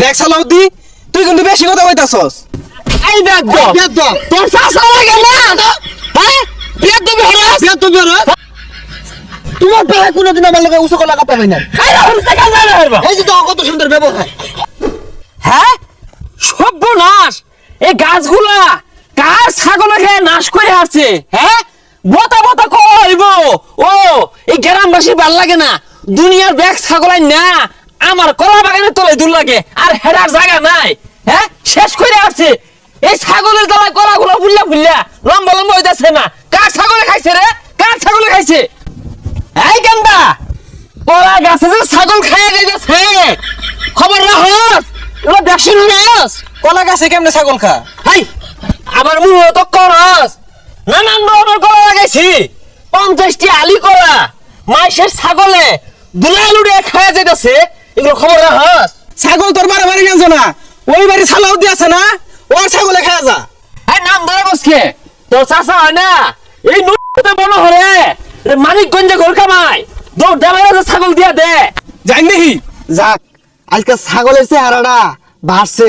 দেখ সালাউদ্দি তুই কিন্তু বেশি কথা কইতাছস। এই বেদ তোর লাগে না? হ্যাঁ? বেদ দেবে হরাস বেদ তো বের তোমার পায়ে কোনোদিন আমার লগে হয় না এই রাহুল থেকে না হারবা এই যে তো কত সুন্দর ব্যবহার। হ্যাঁ? সর্বনাশ। এই গাছগুলা কার ছাগলে খেয়ে নাশ করে আসছে হ্যাঁ? বতা বতা কইব ও এই গ্রামবাসী ভালো লাগে না। দুনিয়ার ব্যাগ ছাগলাই না। আমার কলা বাগানের তলে দূর লাগে আর হেডার জায়গা নাই। হ্যাঁ? শেষ করে আসছে। এই ছাগলের তলায় কলাগুলো বুল্লা বুল্লা লম্বা লম্বা হইতাছে না। কার ছাগলে খাইছে রে? কার ছাগলে খাইছে? এই গেন্দা! কলা গাছে যে ছাগল খাইয়া যাইতেছে। খবর রাখস। এগুলো দেখছি রাখস? কলা গাছে কেমনে ছাগল খা? হাই আমার মুহ তো করস। নানান ধরনের কলা লাগাইছি। পঞ্চাশটি আলি কলা। মাইসের ছাগলে দুলাই লুড়ে খাওয়া যাইতেছে। এগুলো খবর রাখস? ছাগল তোর বারে বাড়ি গেছে না? ওই বাড়ি সালাউদ্দি আছে না? ওর ছাগলে খায়া যা। এই নাম ধরে বসকে তোর চাষা হয় না? এই নুতে বড় হরে। মানিকগঞ্জে ঘর কামাই দৌড় দেওয়া ছাগল দিয়া দে। জান দেখি। যাক আজকে ছাগলের চেহারাটা বাড়ছে।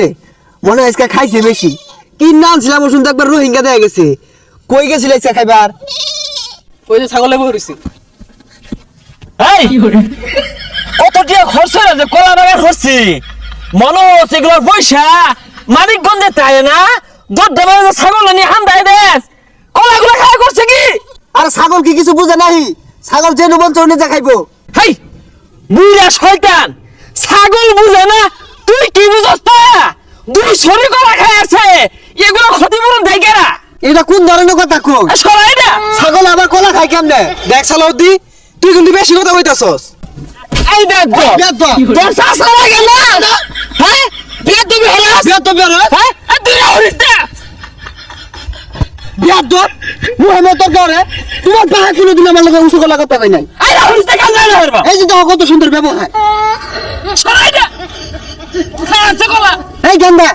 মনে হয় আজকে খাইছে বেশি। কি নাম ছিলাম শুনতে একবার রোহিঙ্গা দেয়া গেছে। কই গেছিল আজকে খাইবার? ওই যে ছাগলে বইছি এই! কত টিয়া খরচ হয়ে যে কলা বাগান করছি? মনে হচ্ছে এগুলোর পয়সা মানিকগঞ্জে তাই না? দুধ দেবে ছাগল নিয়ে হান্দাই দেশ কলাগুলো খাওয়া করছে কি? আর ছাগল কি কিছু বুঝে নাই ছাগল যে নুবন চৌনে যা খাইবো। হাই বুড়া শয়তান ছাগল বুঝে না? তুই কি বুঝস তা? দুই শরীর কলা খাই আছে এগুলো ক্ষতিপূরণ দেয় কেরা? এটা কোন ধরনের কথা কো সরাই না ছাগল আবার কলা খাই কেমনে? দেখ সালাউদ্দি তুই কিন্তু বেশি কথা কইতাছস। এই দেখ বেদ তোর শাসা লাগে না হ্যাঁ? বিয়ে তুমি হলাস বেদ তো বের হ্যাঁ? তুই হরিস না। বেদ তো মুহাম্মদ তো করে তোমার পায়ে কোনোদিন আমার লগে উঁচু কলা কথা হয় নাই। হরিস না কাজ না হরবা এই যে তো কত সুন্দর ব্যবহার। সরাই না। খাচ্ছে কলা এই গেন্দা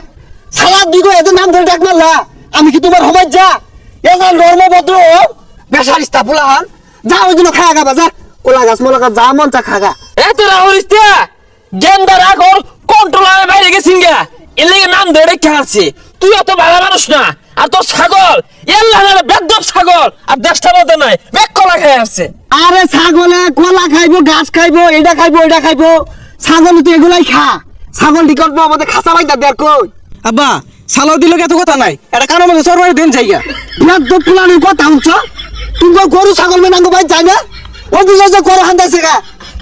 সালাদ দিগো এত নাম ধরে ডাক মারলা। আমি কি তোমার হবাই যা? এজন ধর্মভদ্র বেসার ইস্তাফুলা হন যা ওই জন্য খাগা যা কোলা গাছ মোলা গাছ যা মন চা খাগা এ তোরা হরিস না গেন্দা রাখল কন্ট্রোলারের বাইরে গেছিন গা। এর লেগে নাম ধরে খাচ্ছে তুই অত ভালো মানুষ না আর তোর ছাগল। এর লাগে বেদব ছাগল আর দেশটা মতো নাই বেক কলা খেয়ে আসছে আরে ছাগলে কলা খাইবো গাছ খাইবো এটা খাইবো এটা খাইবো। ছাগল তো এগুলাই খা। ছাগল টিকট আমাদের খাসা বাইদা দেখ কই। আব্বা সালাউদ্দি লোক এত কথা নাই এটা কারও মধ্যে সরবারে দিন জায়গা। বিরাট তো পুলানির কথা উঠছ তুমি তো গরু ছাগল মেনাঙ্গ ভাই যাই না? ও দুজন করো হান্দাইছে গা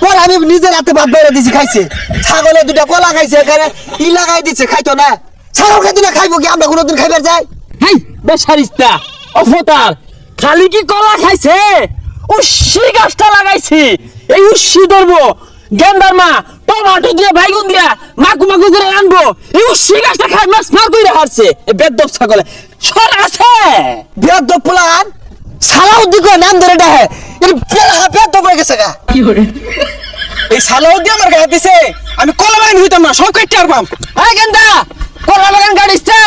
পর আমি নিজের হাতে ভাত বেড়ে দিছি খাইছে। ছাগলে দুটা কলা খাইছে এখানে ই লাগাই দিচ্ছে খাইতো না। ছাগল খাইতো না খাইবো কি? আমরা কোনোদিন খাইবার যাই? হেই বেসারিস্তা অফতার খালি কি কলা খাইছে? উস্সি গাছটা লাগাইছি এই উস্সি ধরবো। গেন্দার মা টমাটো দিয়ে বাইগুন দিয়া মাকু মাকু করে আনব। এই উস্সি গাছটা খাই মাছ মার করে হারছে। এই বেদব ছাগলে সর আছে। তো পুলান সালাউদ্দি কো নাম ধরে ডাহে। এর পেট তো পড়ে গেছে গা। এই সালাউদ্দি আমার গায়ে দিছে। আমি কলা বাগান হইতাম না সব কেটে আরবাম এই গেন্দা কলা বাগান গাড়িসটা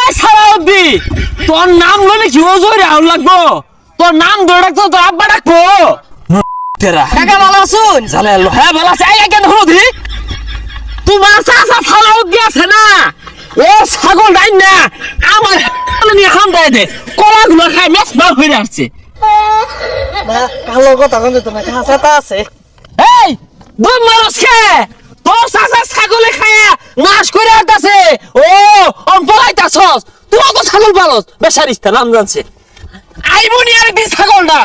এই সারাউদ্দি তোর নাম লইলে কি ওজরে আউল লাগবো। তোর নাম ধরে রাখতো তোর আব্বা ডাকবো। তেরা। কাকা ভালো আছুন জালে হ্যাঁ বলা চাই কেন হলুদি তোমার চাচা সালাউদ্দি আছে না? ও ছাগল ডাই না। আমার নিয়ে হাম দেয় দে। কলাগুলো খাই মেস বার হয়ে আসছে। কালো কথা কোন তোমার কাঁচাটা আছে। এই! দম মারস খে তোর চাচা ছাগলে খায়া নাশ করে আনতাছে। ও অন পলাইতাছস তুই তো ছাগল পালস। বেসারিস্তা নাম জানছে। আইবনি আর একদিন ছাগল না।